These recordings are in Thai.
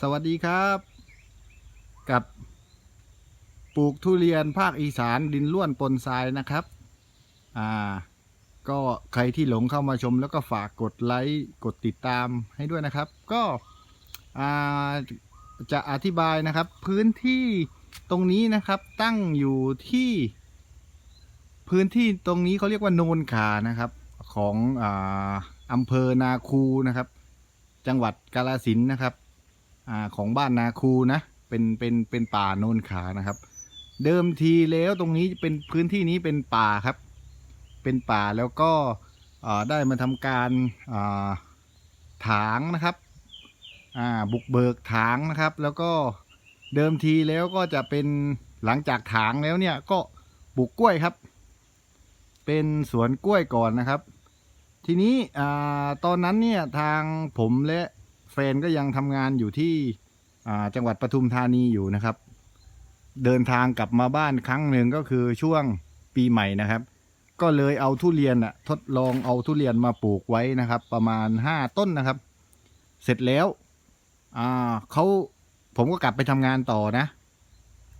สวัสดีครับ กับ ปลูกทุเรียนภาคอีสานดินล้วนปนทรายนะครับ อ่า ก็ใครที่หลงเข้ามาชมแล้วก็ฝากกดไลค์กดติดตามให้ด้วยนะครับ ก็อ่าจะอธิบายนะครับ พื้นที่ตรงนี้นะครับตั้งอยู่ที่ พื้นที่ตรงนี้เขาเรียกว่าโนนขานะครับ ของอ่าอำเภอนาคูนะครับ จังหวัดกาฬสินนะครับ อ่าของบ้านนาคูนะ เป็นเป็นเป็นป่าโนนขานะครับ เดิมทีแล้วตรงนี้เป็นพื้นที่นี้เป็นป่าครับ เป็นป่าแล้วก็ได้มาทำการาถางนะครับบุกเบิกถางนะครับ แล้วก็เดิมทีแล้วก็จะเป็นหลังจากถางแล้วเนี่ยก็ปลูกกล้วยครับ เป็นสวนกล้วยก่อนนะครับ ทีนี้ตอนนั้นเนี่ยทางผมและ แฟนก็ยังทำงานอยู่ที่จังหวัดปทุมธานีอยู่นะครับ เดินทางกลับมาบ้านครั้งหนึ่งก็คือช่วงปีใหม่นะครับ ก็เลยเอาทุเรียนอะทดลองเอาทุเรียนมาปลูกไว้นะครับ ประมาณห้าต้นนะครับ เสร็จแล้วเขาผมก็กลับไปทำงานต่อนะ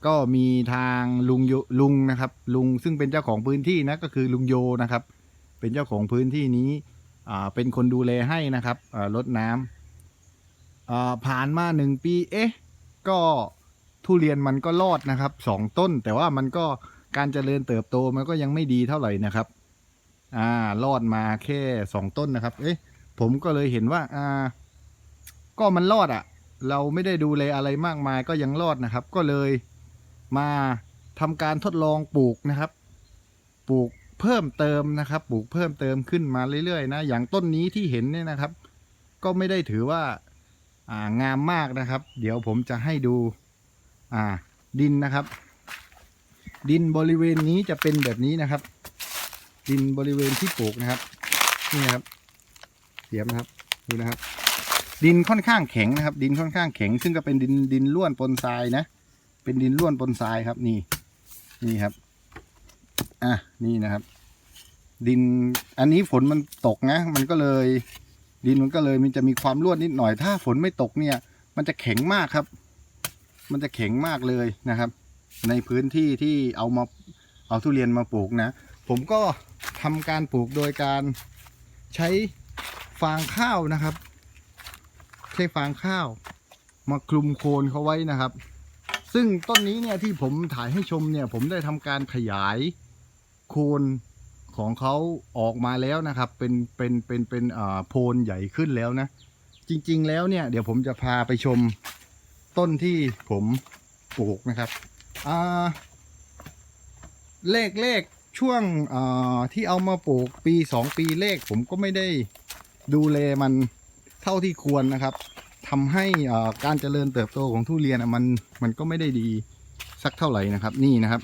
ก็มีทางลุงลุงนะครับ ลุงซึ่งเป็นเจ้าของพื้นที่นะก็คือลุงโยนะครับ เป็นเจ้าของพื้นที่นี้เป็นคนดูแลให้นะครับรดน้ำอ่า ผ่านมาหนึ่งปี เอ๊ะ ก็ทุเรียนมันก็รอดนะครับสองต้น แต่ว่ามันก็การเจริญเติบโตมันก็ยังไม่ดีเท่าไหร่นะครับ อ่ารอดมาแค่สองต้นนะครับ เอ๊ะ ผมก็เลยเห็นว่า อ่า ก็มันรอดอะ่ะ เราไม่ได้ดูแลอะไรมากมายก็ยังรอดนะครับ ก็เลยมาทำการทดลองปลูกนะครับ ปลูกเพิ่มเติมนะครับ ปลูกเพิ่มเติมขึ้นมาเรื่อยๆนะ อย่างต้นนี้ที่เห็นเนี่ยนะครับ ก็ไม่ได้ถือว่า งามมากนะครับ เดี๋ยวผมจะให้ดูดินนะครับ ดินบริเวณนี้จะเป็นแบบนี้นะครับ ดินบริเวณที่ปลูกนะครับนี่นะครับ เสียมนะครับดูนะครับ ดินค่อนข้างแข็งนะครับ ดินค่อนข้างแข็ง ซึ่งก็เป็นดินดินล้วนปนทรายนะ เป็นดินล้วนปนทรายครับ นี่นี่ครับอะนี่นะครับ ดินอันนี้ฝนมันตกนะ มันก็เลย ดินมันก็เลยมันจะมีความร่วนนิดหน่อยถ้าฝนไม่ตกเนี่ย มันจะแข็งมากครับ มันจะแข็งมากเลยนะครับ ในพื้นที่ที่เอามาเอาทุเรียนมาปลูกนะ ผมก็ทำการปลูกโดยการใช้ฟางข้าวนะครับ ใช้ฟางข้าว มาคลุมโคนเขาไว้นะครับ ซึ่งต้นนี้เนี่ยที่ผมถ่ายให้ชมเนี่ย ผมได้ทำการขยายโคน ของเขาออกมาแล้วนะครับ เป็นเป็นเป็นเป็นโพนใหญ่ขึ้นแล้วนะ จริง ๆ แล้วเนี่ยเดี๋ยวผมจะพาไปชมต้นที่ผมปลูกนะครับอ่าเลขเลขช่วงที่เอามาปลูกปีสองปีเลขผมก็ไม่ได้ดูแลมันเท่าที่ควรนะครับทำให้การเจริญเติบโตของทุเรียนมันมันก็ไม่ได้ดีสักเท่าไหร่นะครับ นี่นะครับ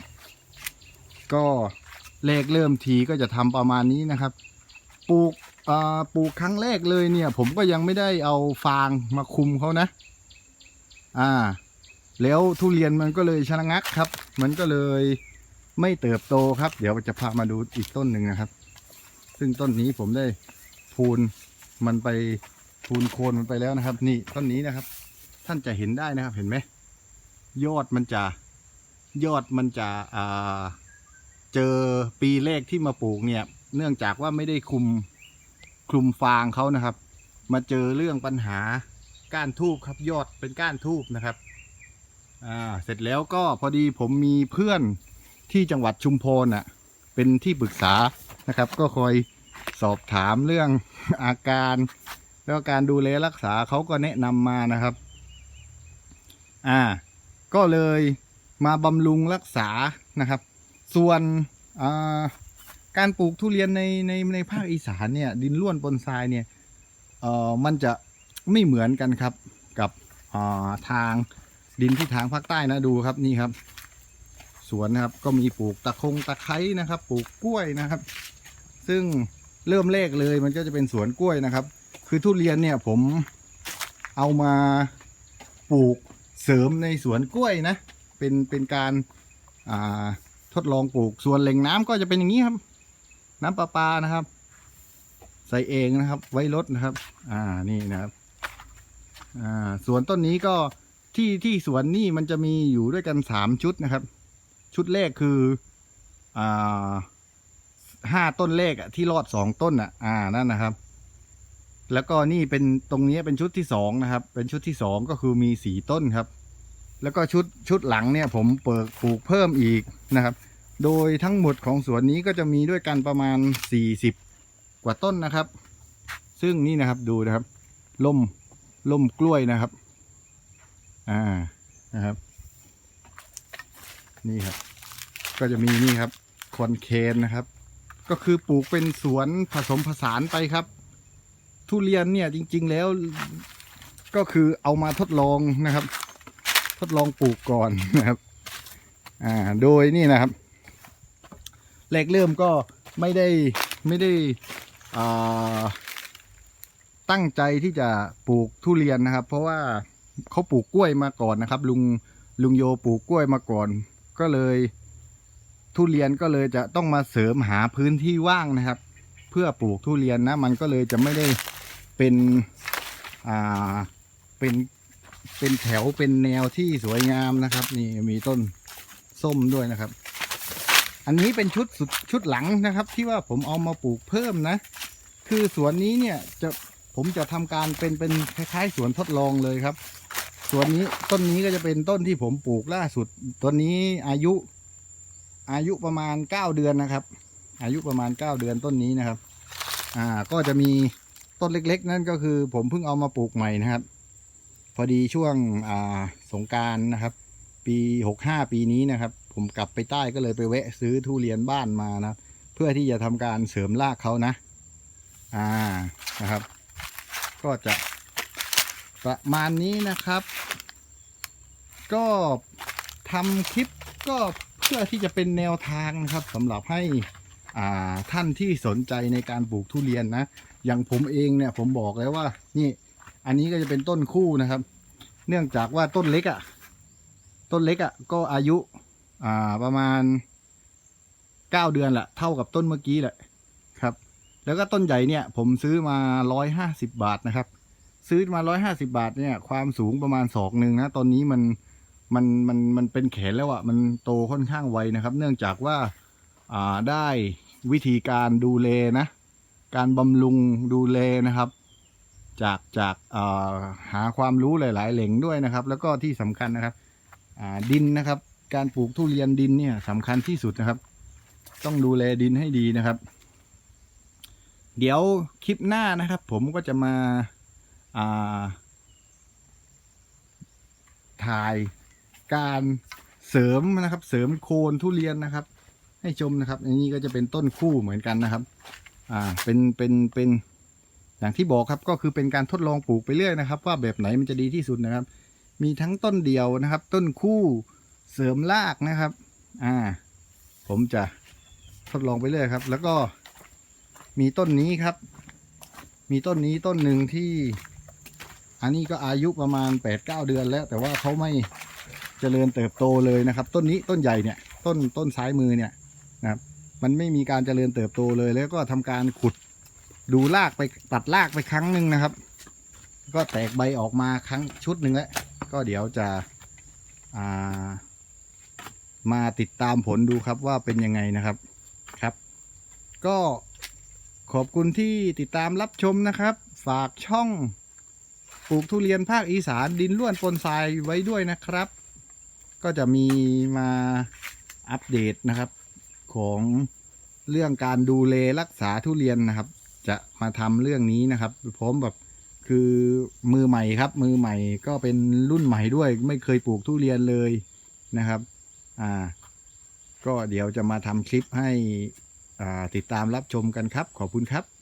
ก็ เลขเริ่มทีก็จะทำประมาณนี้นะครับ ปลูกอ่าปลูกครั้งแรกเลยเนี่ย ผมก็ยังไม่ได้เอาฟางมาคุมเขานะ อ่า แล้วทุเรียนมันก็เลยชะงักครับ มันก็เลยไม่เติบโตครับ เดี๋ยวจะพามาดูอีกต้นหนึ่งนะครับ ซึ่งต้นนี้ผมได้พูนมันไปพูนโคนมันไปแล้วนะครับ นี่ต้นนี้นะครับ ท่านจะเห็นได้นะครับเห็นไหมยอดมันจะยอดมันจะอ่า เจอปีแรกที่มาปลูกเนี่ย เนื่องจากว่าไม่ได้คุมคลุมฟางเขานะครับ มาเจอเรื่องปัญหาก้านทูบครับยอดเป็นก้านทูบนะครับอ่าเสร็จแล้วก็พอดีผมมีเพื่อนที่จังหวัดชุมพรอะ เป็นที่ปรึกษานะครับ ก็คอยสอบถามเรื่องอาการ แล้วก็การดูแลรักษาเขาก็แนะนำมานะครับ อ่า ก็เลยมาบำรุงรักษานะครับ ส่วนการปลูกทุเรียนในในในภาคอีสานเนี่ยดินล้วนปนทรายเนี่ยเอ่อมันจะไม่เหมือนกันครับกับทางดินที่ทางภาคใต้นะดูครับนี่ครับสวนนะครับก็มีปลูกตะคงตะไคร้นะครับ ปลูกกล้วยนะครับ ซึ่งเริ่มแรกเลยมันก็จะเป็นสวนกล้วยนะครับ คือทุเรียนเนี่ยผมเอามาปลูกเสริมในสวนกล้วยนะ เป็นเป็นการอ่า ทดลองปลูกส่วนแหล่งน้ำก็จะเป็นอย่างนี้ครับ น้ำประปานะครับ ใส่เองนะครับ ไว้รดนะครับ อ่านี่นะครับอ่าส่วนต้นนี้ก็ที่ที่สวนนี่มันจะมีอยู่ด้วยกันสามชุดนะครับ ชุดแรกคืออ่าห้าต้นแรกอะที่รอดสองต้นอะอ่านั่นนะครับ แล้วก็นี่เป็นตรงนี้เป็นชุดที่สองนะครับ เป็นชุดที่สองก็คือมีสี่ต้นครับ แล้วก็ชุดชุดหลังเนี่ยผมเปิดปลูกเพิ่มอีกนะครับ โดยทั้งหมดของสวนนี้ก็จะมีด้วยกันประมาณสี่สิบกว่าต้นนะครับ ซึ่งนี่นะครับดูนะครับล่มล่มกล้วยนะครับอ่านะครับ นี่ครับ ก็จะมีนี่ครับคอนเคนนะครับ ก็คือปลูกเป็นสวนผสมผสานไปครับ ทุเรียนเนี่ยจริง ๆแล้วก็คือเอามาทดลองนะครับ ทดลองปลูกก่อนนะครับ อ่า โดยนี่นะครับแรกเริ่มก็ไม่ได้ไม่ได้อ่าตั้งใจที่จะปลูกทุเรียนนะครับ เพราะว่าเขาปลูกกล้วยมาก่อนนะครับ ลุงลุงโยปลูกกล้วยมาก่อน ก็เลย ทุเรียนก็เลยจะต้องมาเสริมหาพื้นที่ว่างนะครับ เพื่อปลูกทุเรียนนะ มันก็เลยจะไม่ได้เป็นอ่าเป็น เป็นแถวเป็นแนวที่สวยงามนะครับ นี่มีต้นส้มด้วยนะครับ อันนี้เป็นชุดสุดชุดหลังนะครับ ที่ว่าผมเอามาปลูกเพิ่มนะ คือสวนนี้เนี่ยจะผมจะทำการเป็นเป็นคล้ายๆสวนทดลองเลยครับสวนนี้ต้นนี้ก็จะเป็นต้นที่ผมปลูกล่าสุดต้นนี้อายุ อายุประมาณเก้าเดือนนะครับ อายุประมาณเก้าเดือนต้นนี้นะครับ อ่าก็จะมีต้นเล็ก ๆ นั่นก็คือผมเพิ่งเอามาปลูกใหม่นะครับ พอดีช่วงสงการนะครับ ปีหกห้าปีนี้นะครับ ผมกลับไปใต้ก็เลยไปแวะซื้อทุเรียนบ้านมานะเพื่อที่จะทำการเสริมรากเขานะ อ่านะครับ ก็จะประมาณนี้นะครับ ก็ทำคลิปก็เพื่อที่จะเป็นแนวทางนะครับสำหรับให้อ่าท่านที่สนใจในการปลูกทุเรียนนะ อย่างผมเองเนี่ยผมบอกแล้วว่านี่ อันนี้ก็จะเป็นต้นคู่นะครับ เนื่องจากว่าต้นเล็กอะ่ะ ต้นเล็กอะ่ะ ก็อายุ อ่าประมาณเก้าเดือนแหละเท่ากับต้นเมื่อกี้แหละครับ แล้วก็ต้นใหญ่เนี่ย ผมซื้อมาร้อยห้าสิบบาทนะครับ ซื้อมาร้อยห้าสิบาทเนี่ย ความสูงประมาณศอกหนึ่งนะ ตอนนี้มันมันมันมันเป็นแขนแล้วอะ่ะ มันโตค่อนข้างไวนะครับ เนื่องจากว่าอ่าได้วิธีการดูแลนะ การบำรุงดูแลนะครับ จากจากาหาความรู้หลาย ๆ แหล่งด้วยนะครับ แล้วก็ที่สำคัญนะครับดินนะครับ การปลูกทุเรียนดินเนี่ยสำคัญที่สุดนะครับ ต้องดูแลดินให้ดีนะครับ เดี๋ยวคลิปหน้านะครับ ผมก็จะมาาถ่ายการเสริมนะครับ เสริมโคนทุเรียนนะครับ ให้ชมนะครับอันนี้ก็จะเป็นต้นคู่เหมือนกันนะครับ อ่าเป็นเป็นเป็น อย่างที่บอกครับก็คือเป็นการทดลองปลูกไปเรื่อยนะครับ ว่าแบบไหนมันจะดีที่สุดนะครับ มีทั้งต้นเดียวนะครับ ต้นคู่เสริมรากนะครับ อ่า ผมจะทดลองไปเรื่อยครับ แล้วก็มีต้นนี้ครับ มีต้นนี้ต้นหนึ่งที่ อันนี้ก็อายุประมาณ8ปดเเดือนแล้ว แต่ว่าเขาไม่เจริญเติบโตเลยนะครับ ต้นนี้ต้นใหญ่เนี่ย ต้นต้นซ้ายมือเนี่ยนะครับ มันไม่มีการเจริญเติบโตเลยแล้วก็ทำการขุด ดูรากไปตัดรากไปครั้งหนึ่งนะครับ ก็แตกใบออกมาครั้งชุดหนึ่งแล้วก็เดี๋ยวจะามาติดตามผลดูครับว่าเป็นยังไงนะครับครับ ก็ขอบคุณที่ติดตามรับชมนะครับ ฝากช่องปลูกทุเรียนภาคอีสานดินล้วนปนทรายไว้ด้วยนะครับ ก็จะมีมาอัปเดตนะครับของเรื่องการดูแลรักษาทุเรียนนะครับ จะมาทำเรื่องนี้นะครับพร้อมแบบคือมือใหม่ครับ มือใหม่ก็เป็นรุ่นใหม่ด้วย ไม่เคยปลูกทุเรียนเลยนะครับ อ่า ก็เดี๋ยวจะมาทำคลิปให้อ่าติดตามรับชมกันครับ ขอบคุณครับ